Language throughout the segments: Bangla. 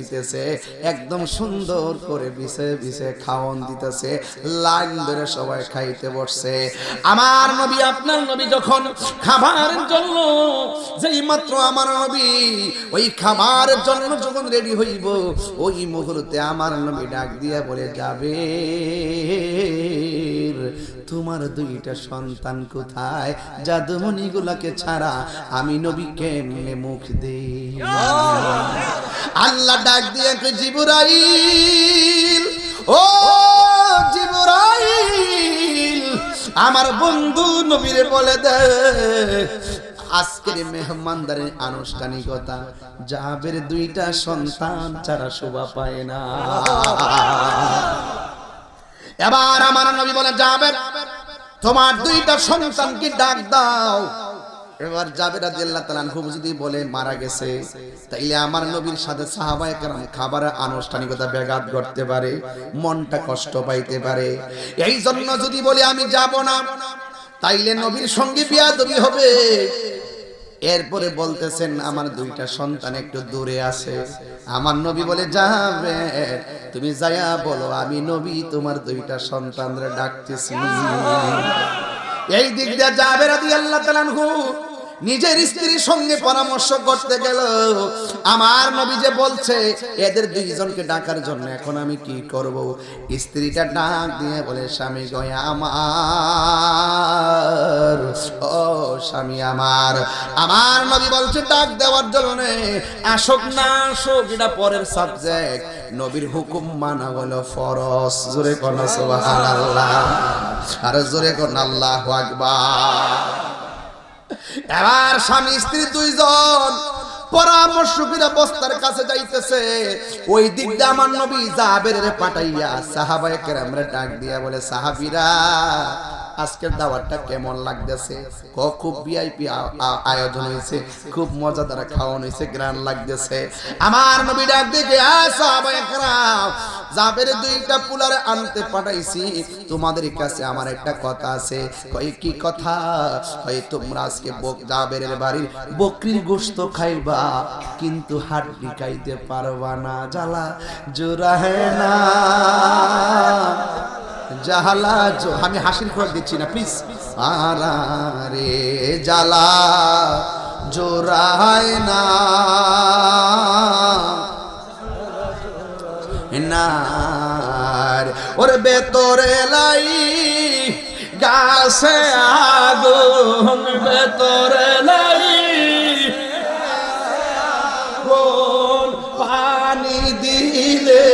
দিতেছে, একদম সুন্দর করে বিছায়ে বিছায়ে খাওয়ন দিতেছে, লাইন ধরে সবাই খাইতে বসছে। আমার নবী, আপনার নবী যখন খাবারের জন্য, যেই মাত্র আমার নবী, ওই খাবারের জন্য যখন রেডি হইব, ওই মুহূর্তে আমার নবী ডাক দিয়া বলে যাবে। তোমার দুইটা সন্তান কোথায়? জাদুমণি গুলাকে ছাড়া আমি নবী কেমনে মুখ দেই? আল্লাহ ডাক দিয়ে জিবরাইল, ও জিবরাইল, আমার বন্ধু নবীরে বলে দে, আজকের মেহমানদারের আনুষ্ঠানিকতা জাবের দুইটা সন্তান ছাড়া শোভা পায় না। এবার আমার নবী বলে যাবে তোমার দুইটা সন্তানকে ডাক দাও। এবার যাবে রাদিয়াল্লাহু তাআলা আনহু যদি বলে, মারা গেছে, তাইলে আমার নবীর সাথে সাহাবায়ে কেরাম খাবারের আনুষ্ঠানিকতা ব্যাঘাত করতে পারে, মনটা কষ্ট পাইতে পারে। এই জন্য যদি বলি, আমি যাব না, তাইলে নবীর সঙ্গে বিয়াদবি হবে। এরপরে বলতেছেন, আমার দুইটা সন্তান একটু দূরে আছে। আমার নবী বলে, যাবে, তুমি যায়া বলো, আমি নবী, তোমার দুইটা সন্তানরে ডাকতেছি। এই দিক দিয়ে যাবে রাদি আল্লাহ তালানহু নিজের স্ত্রীর সঙ্গে পরামর্শ করতে গেল। আমার নবী যে বলছে, এদের দুইজনকে ডাকার জন্য এখন আমি কি করব? স্ত্রীটা ডাক দিয়ে বলে, স্বামী গয়া আমার, ও স্বামী আমার। আমার নবী বলছে, ডাক দেওয়ার জন্য আসক না আসক, এটা পরের সাবজেক্ট নবীর হুকুম মানা হলো ফরজ। জোরে কোন সুবহানাল্লাহ। আর জোরে কোন, আল্লাহু আকবার। এবার স্বামী স্ত্রী দুইজন পরামর্শ বস্তার কাছে যাইতেছে। ওই দিক দিয়ে আমার নবী জাবের রে পাঠাইয়া সাহাবায়ে কেরামরে ডাক দিয়া বলে, সাহাবীরা আজকের দাওয়াতটা কেমন লাগতেছে? ক, খুব ভিআইপি আয়োজন হয়েছে, খুব মজাদার খাওয়ান হয়েছে, গ্রান লাগতেছে। আমার নবী ডাক দেখে সাহাবায়ে কেরাম জাবের দুইটা পুলারে আনতে পাঠাইছি, তোমাদের কাছে আমার একটা কথা আছে। কই কি কথা? কই তোমরা আজকে বক, জাবেরের বাড়ির বকরির গোশত খাইবা, কিন্তু হাড্ডি খাইতে পারবা না, জ্বালা জোড়া না। জাহালা আমি হাসির খোরাক দিচ্ছি না প্লিজ আরা রে জ্বালা জোড়ায় না। নার, ওর বেতরে লাই, গাছে আগুন বেতরে লাই। পানি দিলে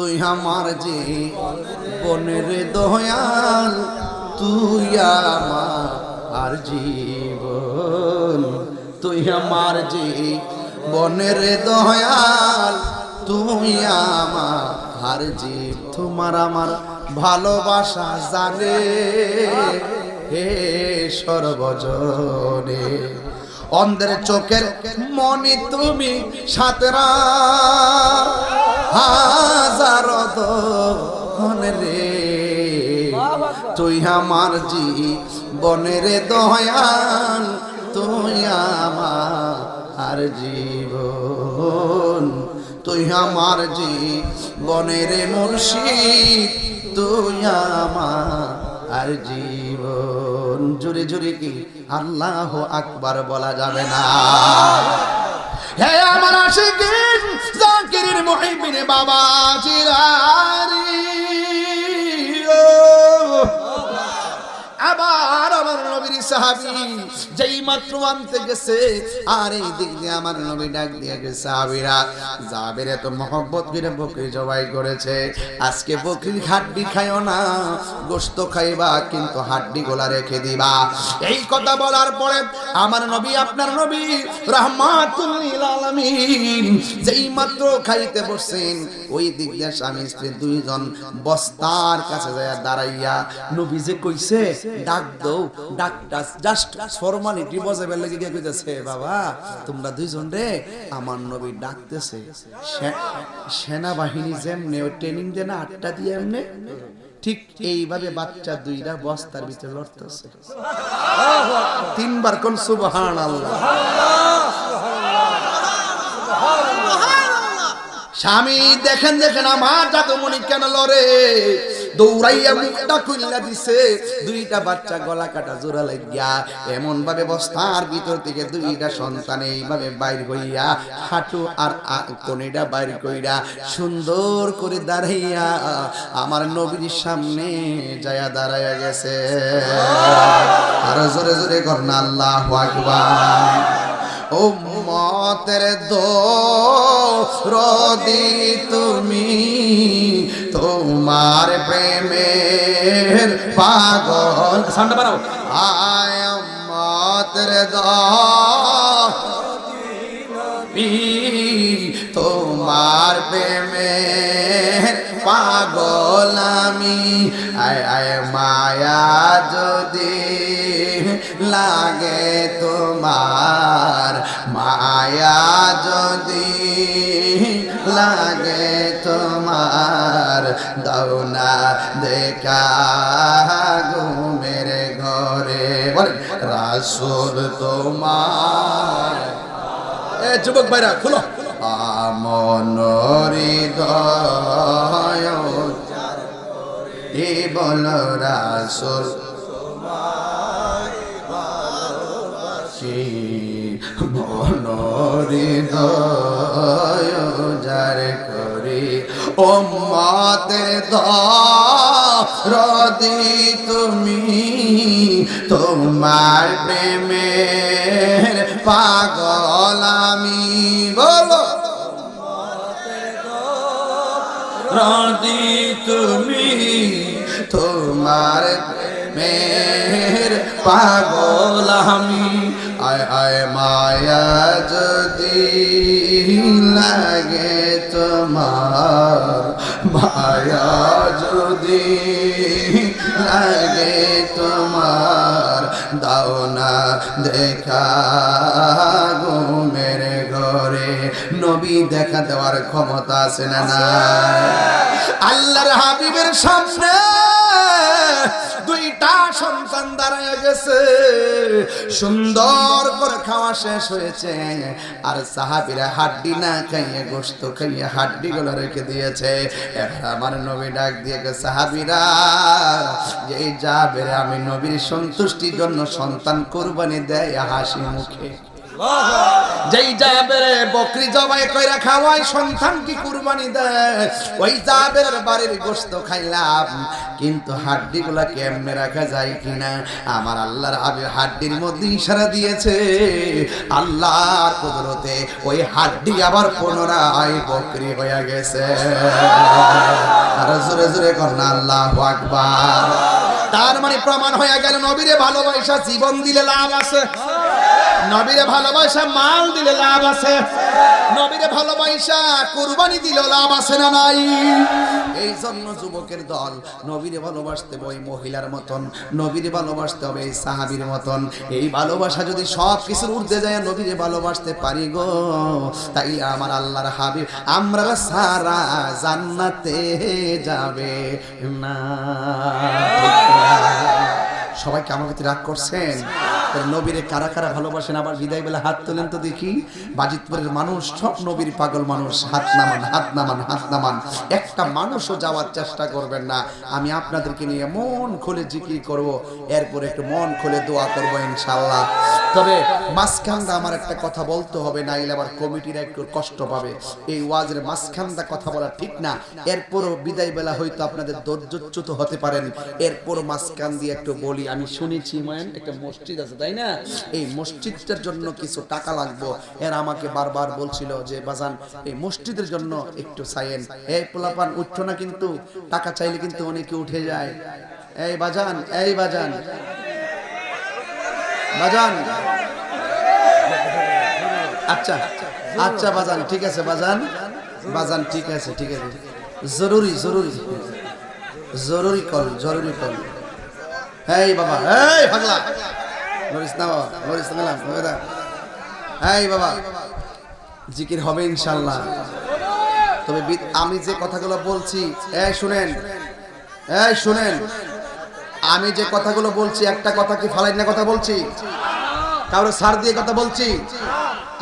তুই আমার যে বনের দয়াল, তুই আমার জীবন। তুই আমার যে বনের দয়াল, তুই আমার আর জীব। তোমার আমার ভালোবাসা জানে হে সর্বজনে। অন্ধের চোখের মনি তুমি সাতরা। হাজার রে। তুই আমার জি বনের দয়াল তুই আমার আর জীবন। তুই আমার জি বনের মুর্শিদ তুই আমার আর জীবন। জুড়ে জুড়ে কি আল্লাহ আকবার বলা যাবে না। হে আমার আশিকিন জাকিরিন মুহিবিন বাবা জিরারি আবার আমার যেই মাত্র ডাক হাড্ডি কিন্তু হাড্ডি গোলা রেখে দিবা। এই কথা বলার পরে আমার নবী, আপনার নবী যেই মাত্র খাইতে বসছেন, ওই দিক দিয়ে স্বামী স্ত্রী দুইজন বস্তার কাছে যায় দাঁড়াইয়া, নবী যে কইছে, ডাক দাও, ডাকটা জাস্ট ফর্মালিটি বজাবে লাগি গিয়ে কইতেছে, বাবা, তোমরা দুইজন রে, আমার নবী ডাকতেছে। সেনাবাহিনী যেমনে, ওই ট্রেনিং দেয় না, আটটা দিয়ে এমনে, ঠিক এইভাবে বাচ্চা দুইটা বস্তার ভিতরে লড়তেছে। তিনবার কোন সুবহান আল্লাহ স্বামী, দেখেন দেখেন, আমার জাদুমণি কেন লড়ে? দৌড়াইয়া মুখটা খুললা দিছে। দুইটা বাচ্চা গলা কাটা জোড়া লাগিয়া এমন ভাবে বস্তার ভিতর থেকে দুইটা সন্তান এইভাবে বাইর হইয়া হাঁটু আর কোনিটা বাইর কইরা সুন্দর করে দাঁড়াইয়া আমার নবীর সামনে যায়া দাঁড়াইয়া গেছে। আরও জোরে জোরে করনা আল্লাহ আকবার। ও মতের দো রদি তুমি তোমার প্রেমের পাগল। সামনে বাড়াও। আয় মতের দো তোমার প্রেমের পাগল আমি। আয় আয় মায়া যদি লাগে তোমার মায়া যদি লাগে তোমার দাও না দেখা ঘুমের ঘরে। রাসুল তোমার। এ যুবক ভাইরা, খুলো। আমন হৃদয় এ বল রাসুল মন হৃদয় যার করি। ও মাতের রদি তুমি, তোমার প্রেমের পাগল আমি বলো। রদি তুমি, তোমার মের পাগল আমি আয় আয় মায়া যদি লাগে তোমার, মায়া যদি লাগে তোমার, দাও না দেখা ঘুমের ঘরে। নবী দেখা দেওয়ার ক্ষমতা আছে না আল্লাহর হাবিবের সামনে দুইটা সন্তান দাঁড়ায় গেছে। সুন্দর করে খাওয়া শেষ হয়েছে। আর সাহাবিরা হাড্ডি না খাইয়ে গোস্ত খাইয়ে হাড্ডি গুলো রেখে দিয়েছে। এবার আমার নবী ডাক দিয়ে সাহাবিরা যে যাবে আমি নবীর সন্তুষ্টির জন্য সন্তান কোরবানি দেয় হাসি মুখে। যেই জাবের বকরি জবাই কইরা খাওয়াই সন্তান কি কুরবানি দেয়? ওই জাবের বাড়ির গোশত খাইলাম, কিন্তু হাড্ডি গুলা কেমনে রাখা যায় কিনা? আমার আল্লাহর আবে হাড্ডির মধ্যে ইশারা দিয়েছে, আল্লাহর কুদরতে ওই হাড্ডি আবার পুনরায় বকরি হয়ে গেছে। আর জোরে জোরে কর না, আল্লাহ আকবার। তার মানে প্রমাণ হয়ে গেল, নবীরে ভালোবাসা, জীবন দিলে লাভ আছে। নবীরে ভালোবাসা মাল দিলে লাভ আছে। নবীরে ভালোবাসা কুরবানি দিলে লাভ আছে না নাই? এই জন্য যুবকের দল, নবীরে ভালোবাসতে হবে ওই মহিলার মতন, নবীরে ভালোবাসতে হবে এই সাহাবীর মতন। এই ভালোবাসা যদি সব কিছুর ঊর্ধ্বে যায়, নবীরে ভালোবাসতে পারি গো। তাই আমার আল্লাহর হাবিব আমরা সারা জান্নাতে যাবে না। সবাইকে আমার প্রতি রাগ করছেন? নবীরে কারা কারা ভালোবাসেন আবার বিদায় বেলা হাত তোলেন তো দেখি। বাজিতপুরের মানুষ, সব নবীর পাগল মানুষ। হাত নামান হাত নামান হাত নামান। একটা মানুষও যাওয়ার চেষ্টা করবেন না। আমি আপনাদেরকে নিয়ে মন খুলে জিকির করব। এরপরে একটু মন খুলে দোয়া করব ইনশাল্লাহ তবে মাঝখানটা আমার একটা কথা বলতে হবে না এলে আবার কমিটিরা একটু কষ্ট পাবে। এই ওয়াজের মাঝখানটা কথা বলা ঠিক না। এরপরও বিদায় বেলা হয়তো আপনাদের ধৈর্যচ্যুত হতে পারেন। এরপর মাঝখান দিয়ে একটু বলি, আমি শুনেছি, মায়েন, একটা মসজিদ আছে, তাই না? এই মসজিদটার জন্য কিছু টাকা লাগবো। এর আমাকে বারবার বলছিল যে, বাজান, এই মসজিদের জন্য একটু চাইেন এই পোলাপান, উঠছ না কিন্তু? টাকা চাইলে কিন্তু অনেকে উঠে যায়। এই বাজান এই বাজান। বাজান। আচ্ছা আচ্ছা বাজান, ঠিক আছে বাজান। বাজান, ঠিক আছে ঠিক আছে। জরুরি জরুরি। জরুরি কল জরুরি কল। এই বাবা এই মরিস না বাবা, মরিস না এই বাবা, জিকির হবে ইনশাল্লাহ। তবে আমি যে কথাগুলো বলছি, এই শুনেন এই শুনেন। আমি যে কথাগুলো বলছি, একটা কথা কি ফালাই না কথা বলছি? কারও সার দিয়ে কথা বলছি?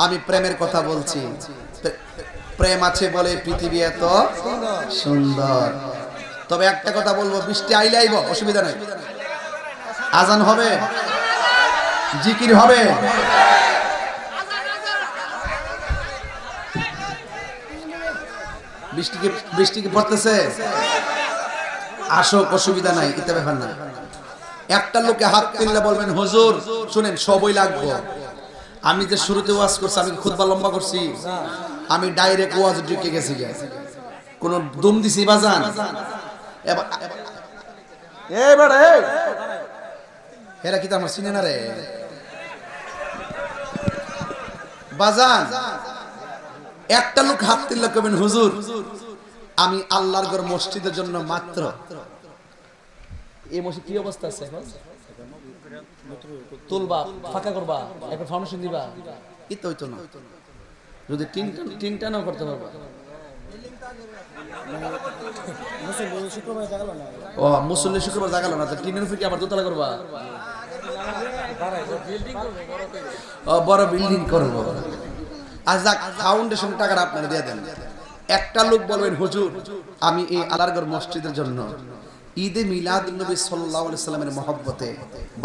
আমি প্রেমের কথা বলছি। প্রেম আছে বলে পৃথিবী এত সুন্দর। তবে একটা কথা বলব, বৃষ্টি আইলে আইব, অসুবিধা নাই। আজান হবে। জিকির হবে। বৃষ্টি কি বৃষ্টি কি পড়তেছে? আসো অসুবিধা নাই এতে ব্যাপার না। একটা লোকে হাত তুললে বলবেন, হুজুর, শুনেন, সবই লাগবো। আমি যে শুরুতে ওয়াজ করছি, আমি খুদবা লম্বা করছি, আমি ডাইরেক্ট ওয়াজ ঢুকে গেছি। কোন দুম দিছি বাজান? এরা কি তো আমার চিনে না রে? বাজান, একটা লোক হাত তুললে কবেন হুজুর, আমি আল্লাহর ঘর মসজিদের জন্য মাত্র এই মসজিদ কি অবস্থা আছে এখন? তুলবা, ফাঁকা করবা একটা ফাউন্ডেশন দিবা? ই তো হইতো না। যদি তিনটা তিনটা নাও করতে পারবা। ও, মুসল্লি শুক্রবার জাগালো না টিনের উপরে কি আবার দোতলা করবা? বড় বিল্ডিং করব। আজ যাক ফাউন্ডেশন টাকাটা আপনারা দিয়ে দেন। একটা লোক বলবেন, হুজুর, আমি এই আলারগড় মসজিদের জন্য ঈদে মিলাদ নবী সাল্লাহ সাল্লামের মহব্বতে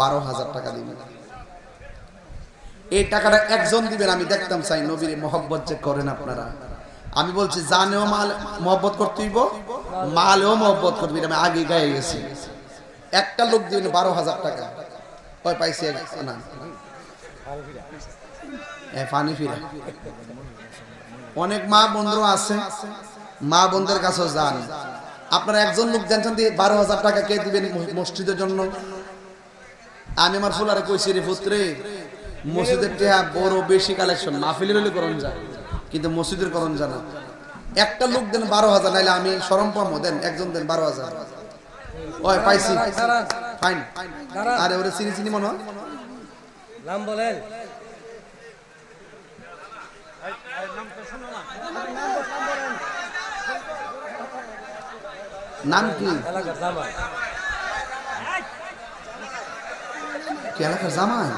বারো হাজার টাকা দিব। এই টাকাটা একজন দিবেন, আমি দেখতাম চাই নবীর মহব্বত যে করেন আপনারা। আমি বলছি, জানেও মাল মহব্বত করতেইব, মালেও মহব্বত করবি আমি আগে গায়ে গেছি। একটা লোক দিবেন বারো হাজার টাকা। ওই পাইছি না পানি ফিরা। অনেক মা বন্ধুরা আছে, মা বন্ধুর কাছেও যান। আপনারা একজন লোক জানছেন দিয়ে বারো হাজার টাকা কে দিবেন মসজিদের জন্য? আমি আমার ফুলারে কইছি রে পুত্রে মসজিদের টেহা বড় বেশি কালেকশন মাহফিলের হলে করণ যায় কিন্তু মসজিদের করণ জানা একটা লোক দেন বারো হাজার নাইলে আমি সরম পামো দেন একজন দেন বারো হাজার। ওই পাইছি। ফাইন আরে ওরে চিনি চিনি মনে হয়? নাম বলেন। নাম কি এলাকার জামাই। কি এলাকার জামাই?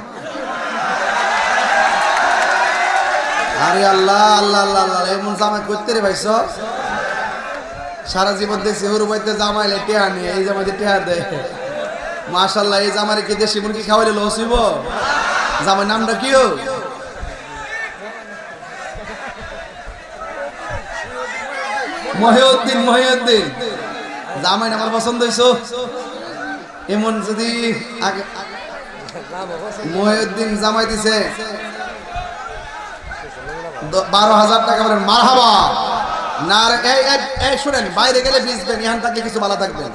আরে আল্লাহ আল্লাহ আল্লাহ আল্লাহ এমন জামাই করতে রে ভাইস। সারা জীবন দেখছি হরু বাইতে জামাইলে টেহা নিয়ে এই জামাইতে টেহা দেয়। মাশাল্লাহ এই জামারে কি দেশি মুরগি খাওয়াইলে লস হইব? জামাই নামটা কি মহিউদ্দিন মহিউদ্দিন। জামাই আমার পছন্দ হইছো? এমন যদি মহিউদ্দিন জামাই দিছে বারো হাজার টাকা বলেন মার হাবা না এই শুনেন, বাইরে গেলে বিজবেন এখান থাকলে কিছু ভালো থাকবেন।